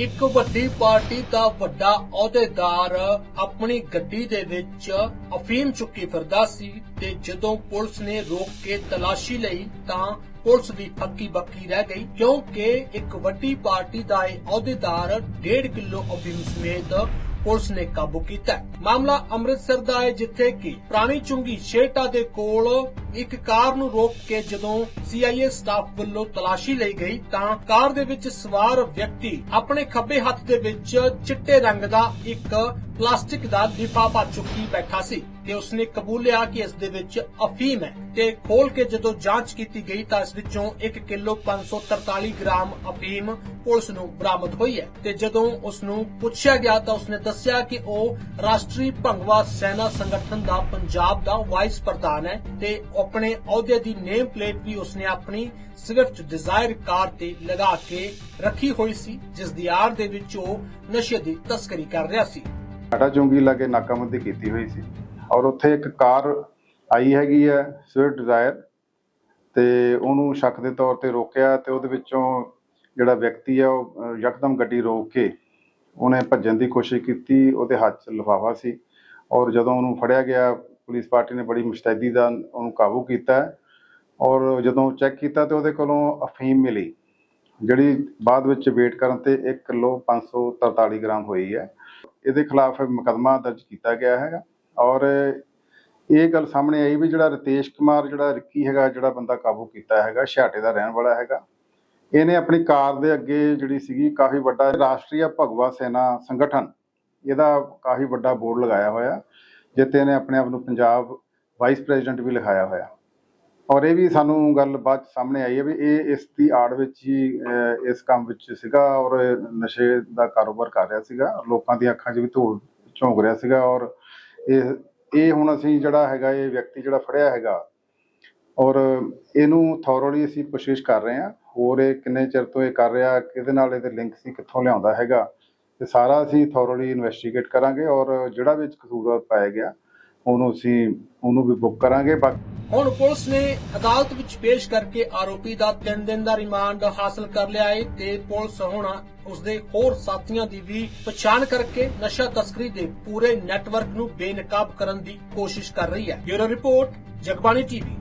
ਇੱਕ ਵੱਡੀ ਪਾਰਟੀ ਦਾ ਵੱਡਾ ਅਹੁਦੇਦਾਰ ਆਪਣੀ ਗੱਡੀ ਦੇ ਵਿੱਚ ਅਫੀਮ ਚੁੱਕੀ ਫਿਰਦਾ ਸੀ ਤੇ ਜਦੋਂ ਪੁਲਿਸ ਨੇ ਰੋਕ ਕੇ ਤਲਾਸ਼ੀ ਲਈ ਤਾਂ ਪੁਲਿਸ ਵੀ ਅੱਕੀ ਬੱਕੀ ਰਹਿ ਗਈ, ਕਿਉਂਕਿ ਇੱਕ ਵੱਡੀ ਪਾਰਟੀ ਦਾ ਇਹ ਅਹੁਦੇਦਾਰ 1.5 ਕਿਲੋ ਅਫੀਮ ਸਮੇਤ ਪੁਲਿਸ ਨੇ ਕਾਬੂ ਕੀਤਾ। ਮਾਮਲਾ ਅੰਮ੍ਰਿਤਸਰ ਦਾ ਹੈ, ਜਿੱਥੇ ਕਿ ਪੁਰਾਣੀ ਚੁੰਗੀ ਛੇਟਾ ਦੇ ਕੋਲ ਇੱਕ ਕਾਰ ਨੂੰ ਰੋਕ ਕੇ ਜਦੋਂ ਸੀਆਈਏ ਸਟਾਫ ਵੱਲੋਂ ਤਲਾਸ਼ੀ ਲਈ ਗਈ ਤਾਂ ਕਾਰ ਦੇ ਵਿੱਚ ਸਵਾਰ ਵਿਅਕਤੀ ਆਪਣੇ ਖੱਬੇ ਹੱਥ ਦੇ ਵਿੱਚ ਚਿੱਟੇ ਰੰਗ ਦਾ ਇੱਕ ਪਲਾਸਟਿਕ ਦਾ ਲਿਫਾਫਾ ਚੁੱਕੀ ਬੈਠਾ ਸੀ ਤੇ ਉਸਨੇ ਕਬੂਲਿਆ ਕਿ ਇਸ ਦੇ ਵਿੱਚ ਅਫੀਮ ਹੈ ਤੇ ਖੋਲ ਕੇ ਜਦੋਂ ਜਾਂਚ ਕੀਤੀ ਗਈ ਤਾਂ ਇਸ ਵਿੱਚੋਂ 1 ਕਿਲੋ 543 ਗ੍ਰਾਮ ਅਫੀਮ ਪੁਲਿਸ ਨੂੰ ਬਰਾਮਦ ਹੋਈ ਹੈ ਤੇ ਜਦੋਂ ਉਸ ਨੂੰ ਪੁੱਛਿਆ ਗਿਆ ਤਾਂ ਉਸਨੇ ਦੱਸਿਆ ਕਿ ਉਹ ਰਾਸ਼ਟਰੀ ਭੰਗਵਾ ਸੈਨਾ ਸੰਗਠਨ ਦਾ ਪੰਜਾਬ ਦਾ ਵਾਈਸ ਪ੍ਰਧਾਨ ਹੈ ਤੇ ਆਪਣੇ ਅਹੁਦੇ ਦੀ ਨੇਮ ਪਲੇਟ ਵੀ ਉਸਨੇ ਆਪਣੀ ਸਵਿਫਟ ਡਿਜ਼ਾਇਰ ਕਾਰ ਤੇ ਲਗਾ ਕੇ ਰੱਖੀ ਹੋਈ ਸੀ ਜਿਸ ਦੀ ਆੜ ਦੇ ਵਿੱਚ ਉਹ ਨਸ਼ੇ ਦੀ ਤਸਕਰੀ ਕਰ ਰਿਹਾ ਸੀ। ਟਾਟਾ ਚੁੰਗੀ ਲਾਗੇ ਨਾਕਾਬੰਦੀ ਕੀਤੀ ਹੋਈ ਸੀ ਔਰ ਉੱਥੇ ਇੱਕ ਕਾਰ ਆਈ ਹੈਗੀ ਹੈ ਸਵਿਫਟ ਡਿਜ਼ਾਇਰ ਤੇ ਉਹਨੂੰ ਸ਼ੱਕ ਦੇ ਤੌਰ ਤੇ ਰੋਕਿਆ ਤੇ ਉਹਦੇ ਵਿੱਚੋਂ ਜਿਹੜਾ ਵਿਅਕਤੀ ਹੈ ਉਹ ਅਹ, ਯਕਦਮ ਗੱਡੀ ਰੋਕ ਕੇ ਉਹਨੇ ਭੱਜਣ ਦੀ ਕੋਸ਼ਿਸ਼ ਕੀਤੀ ਉਹਦੇ ਹੱਥ 'ਚ ਲਿਫਾਫਾ ਸੀ ਔਰ ਜਦੋਂ ਉਹਨੂੰ ਫੜਿਆ ਗਿਆ ਪੁਲਿਸ ਪਾਰਟੀ ਨੇ ਬੜੀ ਮੁਸਤੈਦੀ ਦਾ ਉਹਨੂੰ ਕਾਬੂ ਕੀਤਾ ਔਰ ਜਦੋਂ ਚੈੱਕ ਕੀਤਾ ਤੇ ਉਹਦੇ ਕੋਲੋਂ ਅਫੀਮ ਮਿਲੀ, ਜਿਹੜੀ ਬਾਅਦ ਵਿੱਚ ਵੇਟ ਕਰਨ ਤੇ 1 ਕਿਲੋ 543 ਗ੍ਰਾਮ ਹੋਈ ਹੈ। ਇਹਦੇ ਖਿਲਾਫ ਮੁਕੱਦਮਾ ਦਰਜ ਕੀਤਾ ਗਿਆ ਹੈਗਾ। ਔਰ ਇਹ ਗੱਲ ਸਾਹਮਣੇ ਆਈ ਵੀ ਜਿਹੜਾ ਰਤੇਸ਼ ਕੁਮਾਰ, ਜਿਹੜਾ ਰਿੱਕੀ ਹੈਗਾ, ਜਿਹੜਾ ਬੰਦਾ ਕਾਬੂ ਕੀਤਾ ਹੈਗਾ, ਛਾਟੇ ਦਾ ਰਹਿਣ ਵਾਲਾ ਹੈਗਾ। ਇਹਨੇ ਆਪਣੀ ਕਾਰ ਦੇ ਅੱਗੇ ਜਿਹੜੀ ਸੀਗੀ ਕਾਫੀ ਵੱਡਾ ਰਾਸ਼ਟਰੀ ਭਗਵਾ ਸੈਨਾ ਸੰਗਠਨ, ਇਹਦਾ ਕਾਫੀ ਵੱਡਾ ਬੋਰਡ ਲਗਾਇਆ ਹੋਇਆ। ਜਿੱਤੇ ਇਹਨੇ ਆਪਣੇ ਆਪ ਨੂੰ ਪੰਜਾਬ ਵਾਈਸ ਪ੍ਰੈਜ਼ੀਡੈਂਟ ਵੀ ਲਿਖਾਇਆ ਹੋਇਆ। ਔਰ ਇਹ ਵੀ ਸਾਨੂੰ ਗੱਲ ਬਾਅਦ 'ਚ ਸਾਹਮਣੇ ਆਈ ਹੈ ਵੀ ਇਹ ਇਸ ਦੀ ਆੜ ਵਿੱਚ ਹੀ ਇਸ ਕੰਮ ਵਿੱਚ ਸੀਗਾ ਔਰ ਨਸ਼ੇ ਦਾ ਕਾਰੋਬਾਰ ਕਰ ਰਿਹਾ ਸੀਗਾ। ਲੋਕਾਂ ਦੀਆਂ ਅੱਖਾਂ 'ਚ ਵੀ ਧੂੜ ਝੋਂਕ ਰਿਹਾ ਸੀਗਾ ਔਰ ਇਹ ਇਹ ਹੁਣ ਅਸੀਂ ਜਿਹੜਾ ਹੈਗਾ, ਇਹ ਵਿਅਕਤੀ ਜਿਹੜਾ ਫੜਿਆ ਹੈਗਾ ਔਰ ਇਹਨੂੰ ਥੋਰਲੀ ਅਸੀਂ ਕੋਸ਼ਿਸ਼ ਕਰ ਰਹੇ ਹਾਂ। ਹੋਰ ਇਹ ਕਿੰਨੇ ਚਿਰ ਤੋਂ ਇਹ ਕਰ ਰਿਹਾ, ਕਿਹਦੇ ਨਾਲ ਇਹਦੇ ਲਿੰਕ ਸੀ ਕਿੱਥੋਂ ਲਿਆਉਂਦਾ ਹੈਗਾ। ਤੇ ਸਾਰਾ ਅਸੀਂ ਥੋਰਲੀ ਇਨਵੈਸਟੀਗੇਟ ਕਰਾਂਗੇ ਔਰ ਜਿਹੜਾ ਵਿੱਚ ਕਸੂਰਵਾਰ ਪਾਇਆ ਗਿਆ, ਉਹਨੂੰ ਅਸੀਂ, ਉਹਨੂੰ ਵੀ ਬੁੱਕ ਕਰਾਂਗੇ ਹੁਣ ਪੁਲਿਸ ਨੇ ਅਦਾਲਤ ਵਿੱਚ ਪੇਸ਼ ਕਰਕੇ ਆਰੋਪੀ ਦਾ 3 ਦਿਨ ਦਾ ਰਿਮਾਂਡ ਹਾਸਲ ਕਰ ਲਿਆ ਹੈ ਤੇ ਪੁਲਿਸ ਹੁਣ ਉਸਦੇ ਹੋਰ ਸਾਥੀਆਂ ਦੀ ਵੀ ਪਛਾਣ ਕਰਕੇ ਨਸ਼ਾ ਤਸਕਰੀ ਦੇ ਪੂਰੇ ਨੈਟਵਰਕ ਨੂੰ ਬੇਨਕਾਬ ਕਰਨ ਦੀ ਕੋਸ਼ਿਸ਼ ਕਰ ਰਹੀ ਹੈ। Bureau report, Jagbani TV.